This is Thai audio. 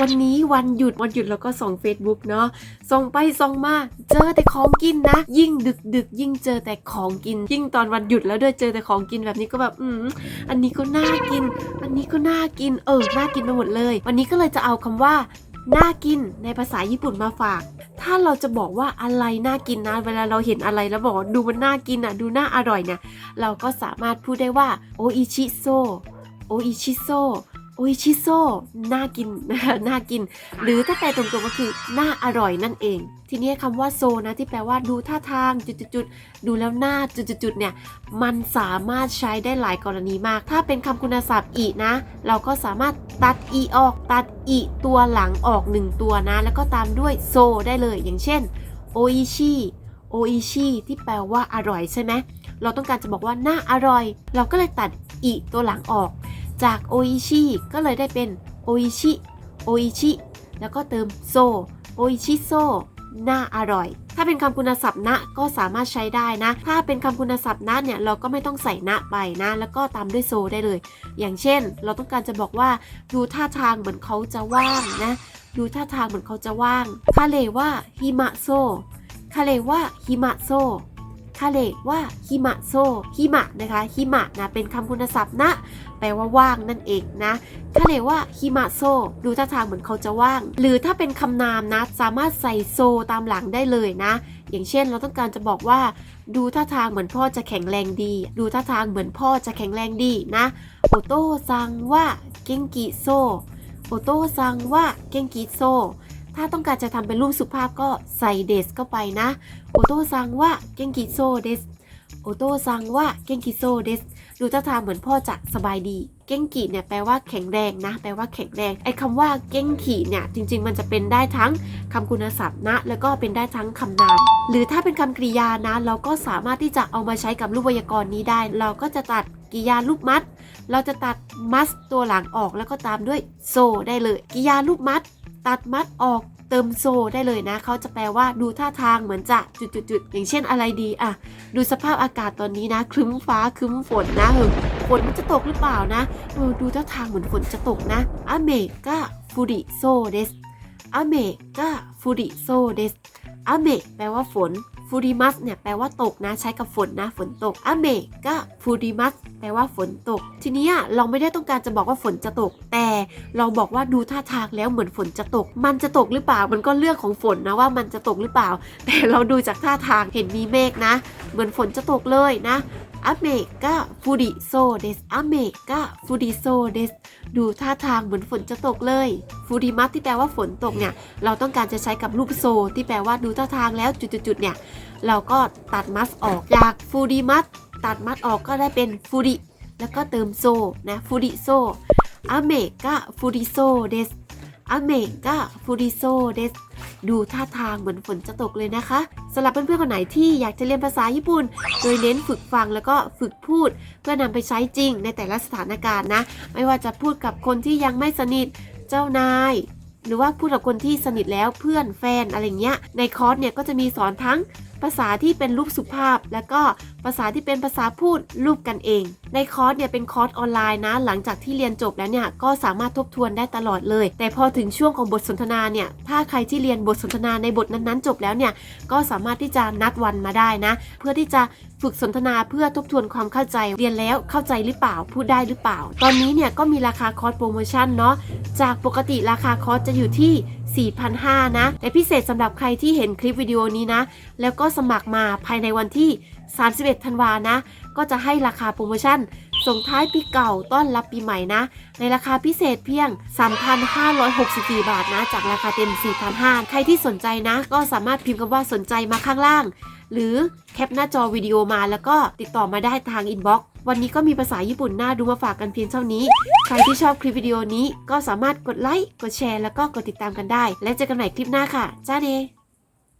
วันนี้วันหยุดวันหยุดเราก็ส่อง Facebook เนาะส่งไปส่องมาเจอแต่ของกินนะ ยิ่งดึกดึกยิ่งเจอแต่ของกิน ยิ่งตอนวันหยุดแล้วด้วยเจอแต่ของกินแบบนี้ก็แบบอืมอันนี้ก็น่ากิน อันนี้ก็น่ากินเออน่ากินไปหมดเลย วันนี้ก็เลยจะเอาคำว่าน่ากินในภาษาญี่ปุ่นมาฝาก ถ้าเราจะบอกว่าอะไรน่ากินนะ เวลาเราเห็นอะไรแล้วบอกดูมันน่ากินอะ ดูน่าอร่อยเนี่ย เราก็สามารถพูดได้ว่าโออิชิโซ โออิชิโซ โอชิโซน่ากินนะคะน่ากิน หรือถ้าแปลตรงๆก็คือน่าอร่อยนั่นเอง ทีนี้คำว่าโซนะที่แปลว่าดูท่าทางจุดๆดูแล้วหน่าจุดๆๆเนี่ยมันสามารถใช้ได้หลายกรณีมาก ถ้าเป็นคำคุณศัพท์อีนะ เราก็สามารถตัดอีออกตัดอีตัวหลังออกหนึ่งตัวนะ แล้วก็ตามด้วยโซได้เลย อย่างเช่นโออิชิโออิชิที่แปลว่าอร่อยใช่ไหมเราต้องการจะบอกว่าน่าอร่อย เราก็เลยตัดอีตัวหลังออก จากโออิชิก็เลยได้เป็นโออิชิโออิชิแล้วก็เติมโซโออิชิโซน่าอร่อย ถ้าเป็นคำคุณศัพท์นะก็สามารถใช้ได้นะ ถ้าเป็นคำคุณศัพท์นะเนี่ยเราก็ไม่ต้องใส่นะไปนะ แล้วก็ตามด้วยโซได้เลย อย่างเช่น เราต้องการจะบอกว่าดูท่าทางเหมือนเขาจะว่างนะ ดูท่าทางเหมือนเขาจะว่างคาเลว่าฮิมะโซคาเลว่าฮิมะโซ คาเลว่าฮิมะโซฮิมะนะคะฮิมะนะเป็นคำคุณศัพท์นะ แปลว่าว่างนั่นเองนะคาเลว่าฮิมะโซดูท่าทางเหมือนเขาจะว่าง หรือถ้าเป็นคำนามนะ สามารถใส่โซตามหลังได้เลยนะ อย่างเช่นเราต้องการจะบอกว่า ดูท่าทางเหมือนพ่อจะแข็งแรงดี ดูท่าทางเหมือนพ่อจะแข็งแรงดีนะโอโต้ซังว่าเกงกิโซโอโต้ซังว่าเกงกิโซ ถ้าต้องการจะทำเป็นรูปสุภาพก็ใส่เดสเข้าไปนะ โอโต้ซังว่าเก่งกิโซเดส โอโต้ซังว่าเก่งกิโซเดส ดูท่าทางเหมือนพ่อจะสบายดี เก้งกีเนี่ยแปลว่าแข็งแรงนะ แปลว่าแข็งแรง ไอ้คำว่าเก้งขีเนี่ยจริง ๆ มันจะเป็นได้ทั้งคำคุณศัพท์นะ แล้วก็เป็นได้ทั้งคำนาม หรือถ้าเป็นคำกริยานะ เราก็สามารถที่จะเอามาใช้กับรูปไวยากรณ์นี้ได้ เราก็จะตัดกริยารูปมัด เราจะตัดมัสตัวหลังออกแล้วก็ตามด้วยโซได้เลยกริยารูปมัด ตัดมัดออกเติมโซได้เลยนะ เขาจะแปลว่าดูท่าทางเหมือนจะจุดๆๆอย่างเช่นอะไรดีอะดูสภาพอากาศตอนนี้นะ ครึ้มฟ้าครึ้มฝนนะเออฝนมันจะตกหรือเปล่านะเออดูท่าทางเหมือนฝนจะตกนะอเมกาฟูริโซเดสอเมกาฟูริโซเดสอเมแปลว่าฝน ฟูริมัสเนี่ยแปลว่าตกนะใช้กับฝนนะ ฝนตกอเมก็ฟูริมัสแปลว่าฝนตก ทีนี้เราไม่ได้ต้องการจะบอกว่าฝนจะตก แต่เราบอกว่าดูท่าทางแล้วเหมือนฝนจะตก มันจะตกหรือเปล่า มันก็เรื่องของฝนนะว่ามันจะตกหรือเปล่า แต่เราดูจากท่าทางเห็นมีเมฆนะ เหมือนฝนจะตกเลยนะ อเมกะฟูริโซเดสอเมกะฟูริโซเดสดูท่าทางเหมือนฝนจะตกเลย ฟูริมัสที่แปลว่าฝนตกเนี่ย เราต้องการจะใช้กับรูปโซ ที่แปลว่าดูท่าทางแล้วจุดๆเนี่ย เราก็ตัดมัสออกจากฟูริมัสตัดมัดออกก็ได้เป็นฟูริแล้วก็เติมโซนะฟูริโซอเมกะฟูริโซเดสอเมกะฟูริโซเดส ดูท่าทางเหมือนฝนจะตกเลยนะคะสำหรับเพื่อนๆคนไหนที่อยากจะเรียนภาษาญี่ปุ่น โดยเน้นฝึกฟังแล้วก็ฝึกพูด เพื่อนำไปใช้จริงในแต่ละสถานการณ์นะ ไม่ว่าจะพูดกับคนที่ยังไม่สนิทเจ้านาย หรือว่าพูดกับคนที่สนิทแล้วเพื่อนแฟนอะไรเงี้ยในคอร์สเนี่ยก็จะมีสอนทั้ง ภาษาที่เป็นรูปสุภาพ แล้วก็ภาษาที่เป็นภาษาพูดรูปกันเอง ในคอร์สเนี่ยเป็นคอร์สออนไลน์นะ หลังจากที่เรียนจบแล้วเนี่ยก็สามารถทบทวนได้ตลอดเลย แต่พอถึงช่วงของบทสนทนาเนี่ยถ้าใครที่เรียนบทสนทนาในบทนั้นๆ จบแล้วเนี่ยก็สามารถที่จะนัดวันมาได้นะ เพื่อที่จะฝึกสนทนาเพื่อทบทวนความเข้าใจเรียนแล้วเข้าใจหรือเปล่าพูดได้หรือเปล่า ตอนนี้เนี่ยก็มีราคาคอร์สโปรโมชั่นเนาะจากปกติราคาคอร์สจะอยู่ที่ 4,500 นะ แต่พิเศษสำหรับใครที่เห็นคลิปวิดีโอนี้นะ แล้วก็สมัครมาภายในวันที่ 31 ธันวานะ ก็จะให้ราคาโปรโมชั่น ส่งท้ายปีเก่าต้อนรับปีใหม่นะ ในราคาพิเศษเพียง 3,564 บาทนะ จากราคาเต็ม 4,500 ใครที่สนใจนะ ก็สามารถพิมพ์คำว่าสนใจมาข้างล่าง หรือแคปหน้าจอวิดีโอมาแล้วก็ติดต่อมาได้ทางอินบ็อกซ์ วันนี้ก็มีภาษาญี่ปุ่นน่าดูมาฝากกันเพียงเท่านี้ ใครที่ชอบคลิปวิดีโอนี้ก็สามารถกดไลค์ กดแชร์ แล้วก็กดติดตามกันได้ และเจอกันใหม่คลิปหน้าค่ะ จ้าเด